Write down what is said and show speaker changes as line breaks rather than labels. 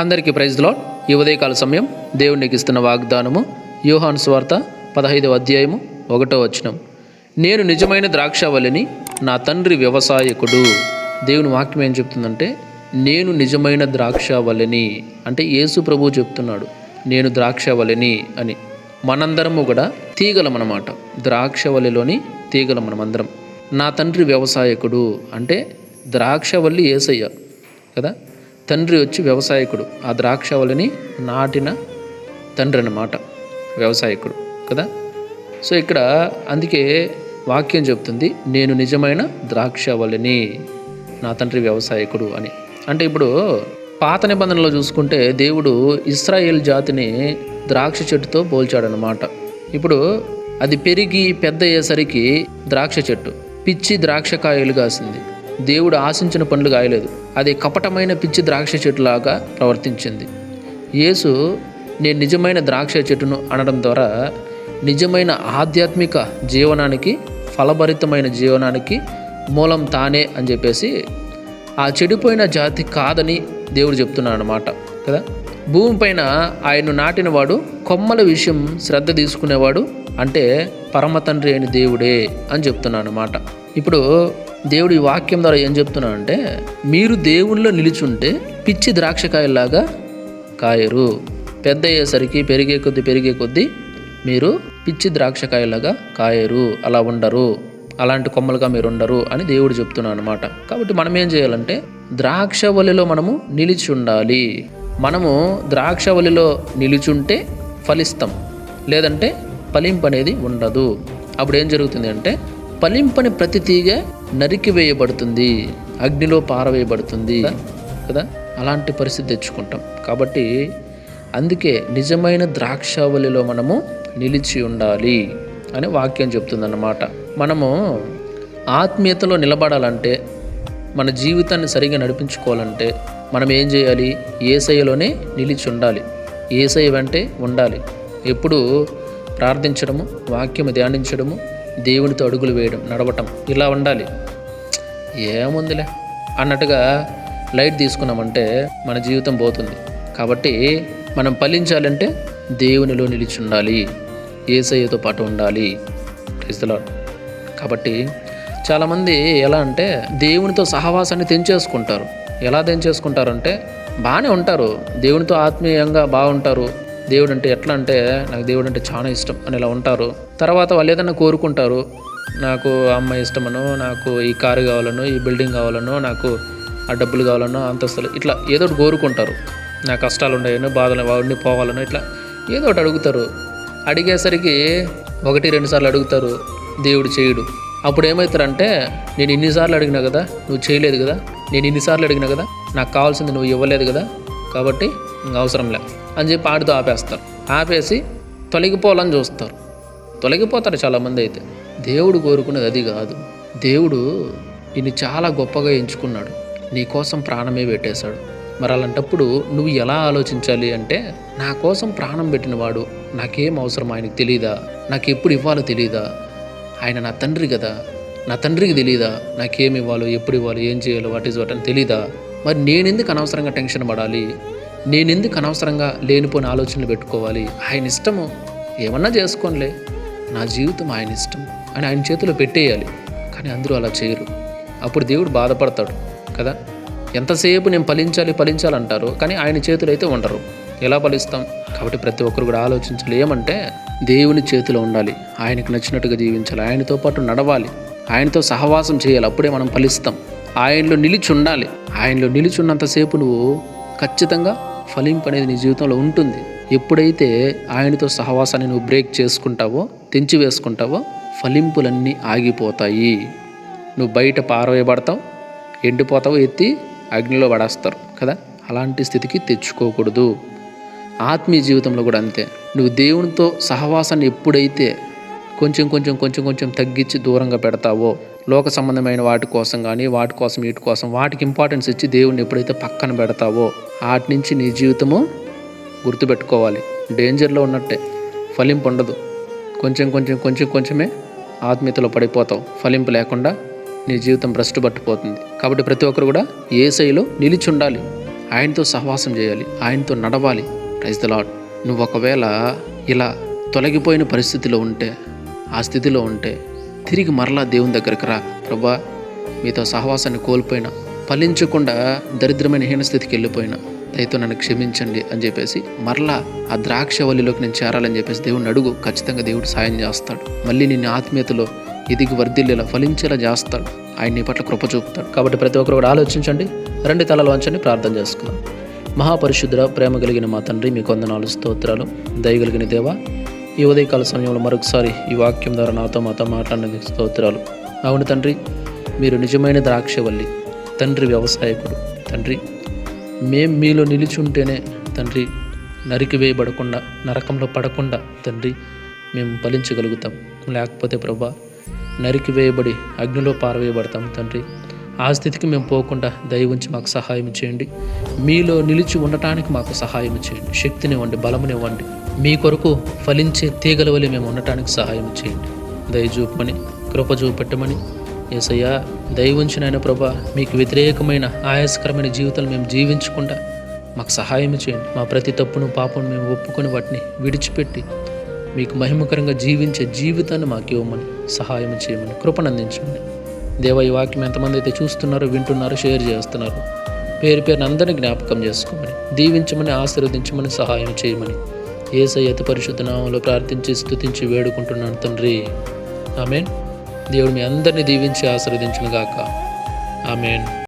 అందరికీ ప్రైజ్లో ఈ ఉదయకాల సమయం దేవునికి ఇస్తున్న వాగ్దానము యూహాన్ స్వార్త పదహైదవ అధ్యాయము ఒకటో వచనం. నేను నిజమైన ద్రాక్షవల్లిని నా తండ్రి వ్యవసాయకుడు. దేవుని వాక్యం ఏం చెప్తుందంటే నేను నిజమైన ద్రాక్షవల్లిని. అంటే యేసు ప్రభు చెప్తున్నాడు నేను ద్రాక్షవల్లిని అని. మనందరము కూడా తీగలం అన్నమాట ద్రాక్షవల్లిలోని తీగలం మనమందరం. నా తండ్రి వ్యవసాయకుడు అంటే ద్రాక్షవల్లి ఏసయ్య కదా? తండ్రి వచ్చి వ్యవసాయకుడు. ఆ ద్రాక్షవల్లిని నాటిన తండ్రి అన్నమాట వ్యవసాయకుడు కదా? సో ఇక్కడ అందుకే వాక్యం చెప్తుంది నేను నిజమైన ద్రాక్షవల్లిని నా తండ్రి వ్యవసాయకుడు అని. అంటే ఇప్పుడు పాత నిబంధనలో చూసుకుంటే దేవుడు ఇస్రాయేల్ జాతిని ద్రాక్ష చెట్టుతో పోల్చాడనమాట ఇప్పుడు అది పెరిగి పెద్ద అయ్యేసరికి ద్రాక్ష చెట్టు పిచ్చి ద్రాక్ష కాయలు కాసింది. దేవుడు ఆశించిన పనులు కాయలేదు. అది కపటమైన పిచ్చి ద్రాక్ష చెట్టులాగా ప్రవర్తించింది. యేసు నేను నిజమైన ద్రాక్ష చెట్టును అనడం ద్వారా నిజమైన ఆధ్యాత్మిక జీవనానికి ఫలభరితమైన జీవనానికి మూలం తానే అని చెప్పేసి ఆ చెడిపోయిన జాతి కాదని దేవుడు చెప్తున్నాడు అనమాట కదా భూమిపైన ఆయన్ను నాటినవాడు కొమ్మల విషయం శ్రద్ధ తీసుకునేవాడు అంటే పరమ తండ్రి అయిన దేవుడే అని చెప్తున్నాను అనమాట ఇప్పుడు దేవుడు ఈ వాక్యం ద్వారా ఏం చెప్తున్నాడంటే మీరు దేవుల్లో నిలిచుంటే పిచ్చి ద్రాక్షకాయలాగా కాయరు. పెద్ద అయ్యేసరికి పెరిగే కొద్దీ పెరిగే కొద్దీ మీరు పిచ్చి ద్రాక్షకాయలాగా కాయరు. అలా ఉండరు. అలాంటి కొమ్మలుగా మీరు ఉండరు అని దేవుడు చెప్తున్నాను అనమాట కాబట్టి మనం ఏం చేయాలంటే ద్రాక్షవల్లిలో మనము నిలిచి ఉండాలి. మనము ద్రాక్షవల్లిలో నిలుచుంటే ఫలిస్తాం. లేదంటే ఫలింపు అనేది ఉండదు. అప్పుడు ఏం జరుగుతుంది అంటే ఫలింపని ప్రతి తీగ నరికివేయబడుతుంది అగ్నిలో పారవేయబడుతుంది కదా? అలాంటి పరిస్థితి తెచ్చుకుంటాం. కాబట్టి అందుకే నిజమైన ద్రాక్షావళిలో మనము నిలిచి ఉండాలి అని వాక్యం చెప్తుందన్నమాట. మనము ఆత్మీయతలో నిలబడాలంటే మన జీవితాన్ని సరిగా నడిపించుకోవాలంటే మనం ఏం చేయాలి? ఏసైలోనే నిలిచి ఉండాలి. ఏసై వెంటే ఉండాలి. ఎప్పుడు ప్రార్థించడము వాక్యము ధ్యానించడము దేవునితో అడుగులు వేయడం నడవటం ఇలా ఉండాలి. ఏముందిలే? అన్నట్టుగా లైట్ తీసుకున్నామంటే మన జీవితం పోతుంది. కాబట్టి మనం ఫలించాలంటే దేవునిలో నిలిచి ఉండాలి ఏసయ్యతో పాటు ఉండాలి. క్రైస్తలాడు కాబట్టి చాలామంది ఎలా అంటే దేవునితో సహవాసాన్ని తెంచేసుకుంటారు. ఎలా తెంచేసుకుంటారంటే బాగానే ఉంటారు. దేవునితో ఆత్మీయంగా బాగుంటారు. దేవుడు అంటే ఎట్లా అంటే నాకు దేవుడు అంటే చాలా ఇష్టం అని ఇలా ఉంటారు. తర్వాత వాళ్ళు ఏదైనా కోరుకుంటారు నాకు అమ్మ అమ్మాయి నాకు ఈ కారు కావాలనో ఈ బిల్డింగ్ కావాలనో నాకు ఆ డబ్బులు కావాలనో అంతస్తులు ఇట్లా ఏదో ఒకటి కోరుకుంటారు. నా కష్టాలు ఉన్నాయనో బాధలు వాడిని పోవాలనో ఇట్లా ఏదో ఒకటి అడుగుతారు. అడిగేసరికి ఒకటి రెండు సార్లు అడుగుతారు దేవుడు చేయుడు. అప్పుడు ఏమవుతారంటే నేను ఇన్నిసార్లు అడిగినా కదా నువ్వు చేయలేదు కదా నేను ఇన్నిసార్లు అడిగినా కదా నాకు కావాల్సింది నువ్వు ఇవ్వలేదు కదా కాబట్టి ఇంక అవసరం లే. అని చెప్పి ఆడితో ఆపేస్తారు. ఆపేసి తొలగిపోవాలని చూస్తారు. తొలగిపోతారు చాలామంది అయితే. దేవుడు కోరుకునేది అది కాదు. దేవుడు నిన్ను చాలా గొప్పగా ఎంచుకున్నాడు. నీ కోసం ప్రాణమే పెట్టేశాడు. మరి అలాంటప్పుడు నువ్వు ఎలా ఆలోచించాలి అంటే నా కోసం ప్రాణం పెట్టినవాడు నాకేం అవసరం ఆయనకు తెలియదా నాకు ఎప్పుడు ఇవ్వాలో తెలియదా ఆయన నా తండ్రి కదా. నా తండ్రికి తెలియదా నాకేమి ఇవ్వాలో ఎప్పుడు ఇవ్వాలో ఏం చేయాలో వాట్ ఈజ్ వాట్ అని తెలీదా? మరి నేనెందుకు అనవసరంగా టెన్షన్ పడాలి? నేనెందుకు అనవసరంగా లేనిపోని ఆలోచనలు పెట్టుకోవాలి? ఆయన ఇష్టము. ఏమన్నా చేసుకోనిలే. నా జీవితం ఆయన ఇష్టం అని ఆయన చేతిలో పెట్టేయాలి. కానీ అందరూ అలా చేయరు. అప్పుడు దేవుడు బాధపడతాడు కదా? ఎంతసేపు నేను ఫలించాలి ఫలించాలంటారు కానీ ఆయన చేతులు అయితే ఉండరు. ఎలా ఫలిస్తాం? కాబట్టి ప్రతి ఒక్కరు కూడా ఆలోచించాలి. ఏమంటే దేవుని చేతిలో ఉండాలి. ఆయనకు నచ్చినట్టుగా జీవించాలి. ఆయనతో పాటు నడవాలి. ఆయనతో సహవాసం చేయాలి. అప్పుడే మనం ఫలిస్తాం. ఆయనలో నిలిచి ఉండాలి. ఆయనలో నిలిచి ఉన్నంతసేపు నువ్వు ఖచ్చితంగా ఫలింపు అనేది నీ జీవితంలో ఉంటుంది. ఎప్పుడైతే ఆయనతో సహవాసాన్ని నువ్వు బ్రేక్ చేసుకుంటావో తెంచి వేసుకుంటావో ఫలింపులన్నీ ఆగిపోతాయి. నువ్వు బయట పారవేయబడతావు ఎండిపోతావు ఎత్తి అగ్నిలో పడేస్తారు కదా? అలాంటి స్థితికి తెచ్చుకోకూడదు. ఆత్మీయ జీవితంలో కూడా అంతే. నువ్వు దేవునితో సహవాసాన్ని ఎప్పుడైతే కొంచెం కొంచెం కొంచెం కొంచెం తగ్గించి దూరంగా పెడతావో లోక సంబంధమైన వాటి కోసం కానీ వాటి కోసం వీటి కోసం వాటికి ఇంపార్టెన్స్ ఇచ్చి దేవుణ్ణి ఎప్పుడైతే పక్కన పెడతావో వాటి నుంచి నీ జీవితము గుర్తుపెట్టుకోవాలి. డేంజర్లో ఉన్నట్టే. ఫలింపు ఉండదు. కొంచెం కొంచెం కొంచెం కొంచెమే ఆత్మీయతలో పడిపోతావు. ఫలింపు లేకుండా నీ జీవితం భ్రష్టు పట్టిపోతుంది కాబట్టి ప్రతి ఒక్కరు కూడా ఏసైలో నిలిచి ఉండాలి. ఆయనతో సహవాసం చేయాలి. ఆయనతో నడవాలి. ప్రైజ్ ద లాడ్ నువ్వు ఒకవేళ ఇలా తొలగిపోయిన పరిస్థితిలో ఉంటే ఆ స్థితిలో ఉంటే తిరిగి మరలా దేవుని దగ్గరికి రా. ప్రభా మీతో సహవాసాన్ని కోల్పోయినా ఫలించకుండా దరిద్రమైన హీనస్థితికి వెళ్ళిపోయినా దయతో నన్ను క్షమించండి అని చెప్పేసి మరలా ఆ ద్రాక్ష వల్లిలోకి నేను చేరాలని చెప్పేసి దేవుడిని అడుగు. ఖచ్చితంగా దేవుడు సాయం చేస్తాడు. మళ్ళీ నిన్ను ఆత్మీయతలో ఎదిగి వర్ధిల్లేలా ఫలించేలా చేస్తాడు. ఆయన నీ పట్ల కృప చూపుతాడు. కాబట్టి ప్రతి ఒక్కరు కూడా ఆలోచించండి. రెండు తలలు వంచండి ప్రార్థన చేసుకుందాం. మహాపరిశుద్ర ప్రేమ కలిగిన మా తండ్రి మీ కొందనాలు స్తోత్రాలు. దయగలిగిన దేవా ఈ ఉదయకాల సమయంలో మరొకసారి ఈ వాక్యం ద్వారా నాతో మాతో మాట్లాడిన స్తోత్రాలు. అవును తండ్రి మీరు నిజమైన ద్రాక్షవల్లి తండ్రి వ్యవసాయకుడు. తండ్రి మేం మీలో నిలిచి ఉంటేనే తండ్రి నరికివేయబడకుండా నరకంలో పడకుండా తండ్రి మేము ఫలించగలుగుతాం. లేకపోతే ప్రభా నరికి వేయబడి అగ్నిలో పారవేయబడతాం తండ్రి. ఆ స్థితికి మేము పోకుండా దయ ఉంచి మాకు సహాయం చేయండి. మీలో నిలిచి ఉండటానికి మాకు సహాయం చేయండి. శక్తినివ్వండి బలమునివ్వండి మీ కొరకు ఫలించే తీగల వలె మేము ఉండటానికి సహాయం చేయండి. దయ చూపమని కృప చూపెట్టమని ఏసయ్యా దయ ఆయన ప్రభా మీకు వ్యతిరేకమైన ఆయాసకరమైన జీవితాలు మేము జీవించకుండా మాకు సహాయం చేయండి. మా ప్రతి తప్పును పాపను మేము ఒప్పుకొని వాటిని విడిచిపెట్టి మీకు మహిమకరంగా జీవించే జీవితాన్ని మాకు ఇవ్వమని సహాయం చేయమని కృపనందించమని. దేవ ఈ వాక్యం ఎంతమంది అయితే చూస్తున్నారో వింటున్నారో షేర్ చేస్తున్నారు పేరు పేరుని అందరినీ జ్ఞాపకం చేసుకోమని దీవించమని ఆశీర్వదించమని సహాయం చేయమని. ఏసై అతి పరిశుద్ధ నామంలో ప్రార్థించి స్థుతించి వేడుకుంటున్నాను తండ్రి. ఆమెన్. దేవుడు మీ అందరినీ దీవించి ఆశీర్వదించును గాక ఆమెన్.